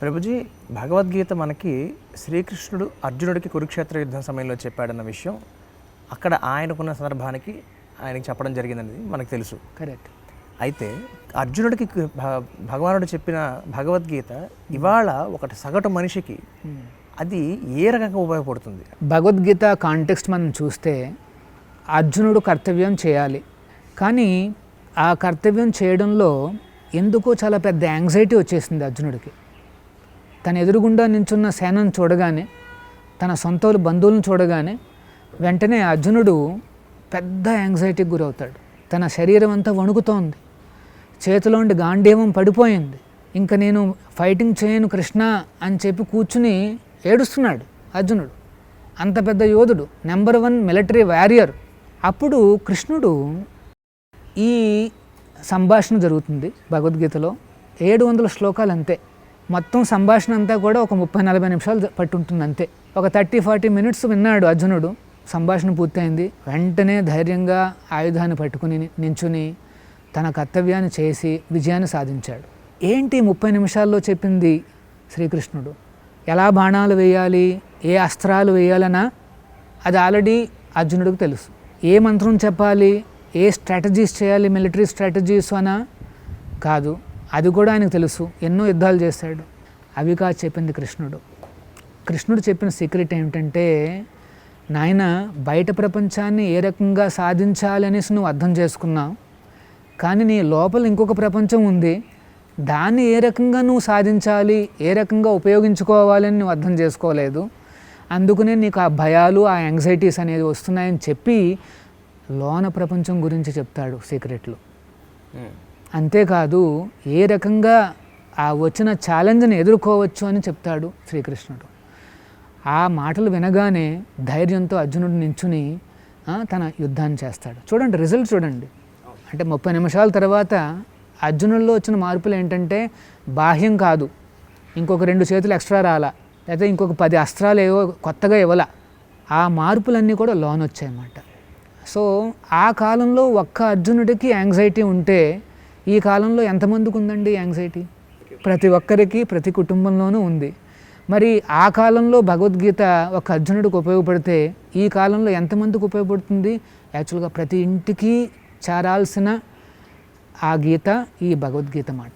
ప్రభుజీ భగవద్గీత మనకి శ్రీకృష్ణుడు అర్జునుడికి కురుక్షేత్ర యుద్ధం సమయంలో చెప్పాడన్న విషయం అక్కడ ఆయనకున్న సందర్భానికి ఆయనకి చెప్పడం జరిగిందనేది మనకు తెలుసు. కరెక్ట్. అయితే అర్జునుడికి భగవానుడు చెప్పిన భగవద్గీత ఇవాళ ఒకటి సగటు మనిషికి అది ఏ రకంగా ఉపయోగపడుతుంది? భగవద్గీత కాంటెక్స్ట్ మనం చూస్తే అర్జునుడు కర్తవ్యం చేయాలి. కానీ ఆ కర్తవ్యం చేయడంలో ఎందుకో చాలా పెద్ద యాంగ్జైటీ వచ్చేసింది అర్జునుడికి. తన ఎదురుగుండా నించున్న సేనను చూడగానే తన సొంత బంధువులను చూడగానే వెంటనే అర్జునుడు పెద్ద యాంగ్జైటీకి గురవుతాడు. తన శరీరం అంతా వణుకుతోంది. చేతిలోండి గాంధీవం పడిపోయింది. ఇంకా నేను ఫైటింగ్ చేయను కృష్ణ అని చెప్పి కూర్చుని ఏడుస్తున్నాడు అర్జునుడు. అంత పెద్ద యోధుడు నెంబర్ వన్ మిలిటరీ వారియర్ అప్పుడు కృష్ణుడు ఈ సంభాషణ జరుగుతుంది భగవద్గీతలో. ఏడు వందల శ్లోకాలు అంతే మొత్తం సంభాషణ అంతా కూడా ఒక ముప్పై నలభై నిమిషాలు పట్టుంటుంది అంతే. ఒక థర్టీ ఫార్టీ మినిట్స్ విన్నాడు అర్జునుడు. సంభాషణ పూర్తయింది. వెంటనే ధైర్యంగా ఆయుధాన్ని పట్టుకుని నించుని తన కర్తవ్యాన్ని చేసి విజయాన్ని సాధించాడు. ఏంటి ముప్పై నిమిషాల్లో చెప్పింది శ్రీకృష్ణుడు? ఎలా బాణాలు వేయాలి? ఏ అస్త్రాలు వేయాలన్నా అది ఆల్రెడీ అర్జునుడికి తెలుసు. ఏ మంత్రం చెప్పాలి? ఏ స్ట్రాటజీస్ చేయాలి? మిలిటరీ స్ట్రాటజీస్ అనా? కాదు. అది కూడా ఆయనకు తెలుసు. ఎన్నో యుద్ధాలు చేశాడు. అవి కాదు చెప్పింది కృష్ణుడు. కృష్ణుడు చెప్పిన సీక్రెట్ ఏమిటంటే నాయన బయట ప్రపంచాన్ని ఏ రకంగా సాధించాలి అనేసి నువ్వు అర్థం చేసుకున్నావు కానీ నీ లోపల ఇంకొక ప్రపంచం ఉంది. దాన్ని ఏ రకంగా నువ్వు సాధించాలి ఏ రకంగా ఉపయోగించుకోవాలని నువ్వు అర్థం చేసుకోలేదు. అందుకనే నీకు ఆ భయాలు ఆ యాంగ్జైటీస్ అనేది వస్తున్నాయని చెప్పి లోన ప్రపంచం గురించి చెప్తాడు సీక్రెట్లు అంతేకాదు ఏ రకంగా ఆ వచ్చిన ఛాలెంజ్ని ఎదుర్కోవచ్చు అని చెప్తాడు శ్రీకృష్ణుడు. ఆ మాటలు వినగానే ధైర్యంతో అర్జునుడు నించుని తన యుద్ధాన్ని చేస్తాడు. చూడండి రిజల్ట్ చూడండి. అంటే ముప్పై నిమిషాల తర్వాత అర్జునుల్లో వచ్చిన మార్పులు ఏంటంటే బాహ్యం కాదు. ఇంకొక రెండు చేతులు ఎక్స్ట్రా రాలా. లేకపోతే ఇంకొక పది అస్త్రాలు ఏవో కొత్తగా ఇవ్వాల. ఆ మార్పులన్నీ కూడా లోన్ వచ్చాయన్నమాట సో ఆ కాలంలో ఒక్క అర్జునుడికి యాంగ్జైటీ ఉంటే ఈ కాలంలో ఎంతమందికి ఉందండి యాంగ్జైటీ ప్రతి ఒక్కరికి ప్రతి కుటుంబంలోనూ ఉంది. మరి ఆ కాలంలో భగవద్గీత ఒక అర్జునుడికి ఉపయోగపడితే ఈ కాలంలో ఎంతమందికి ఉపయోగపడుతుంది? యాక్చువల్గా ప్రతి ఇంటికి చేరాల్సిన ఆ గీత ఈ భగవద్గీత మాట.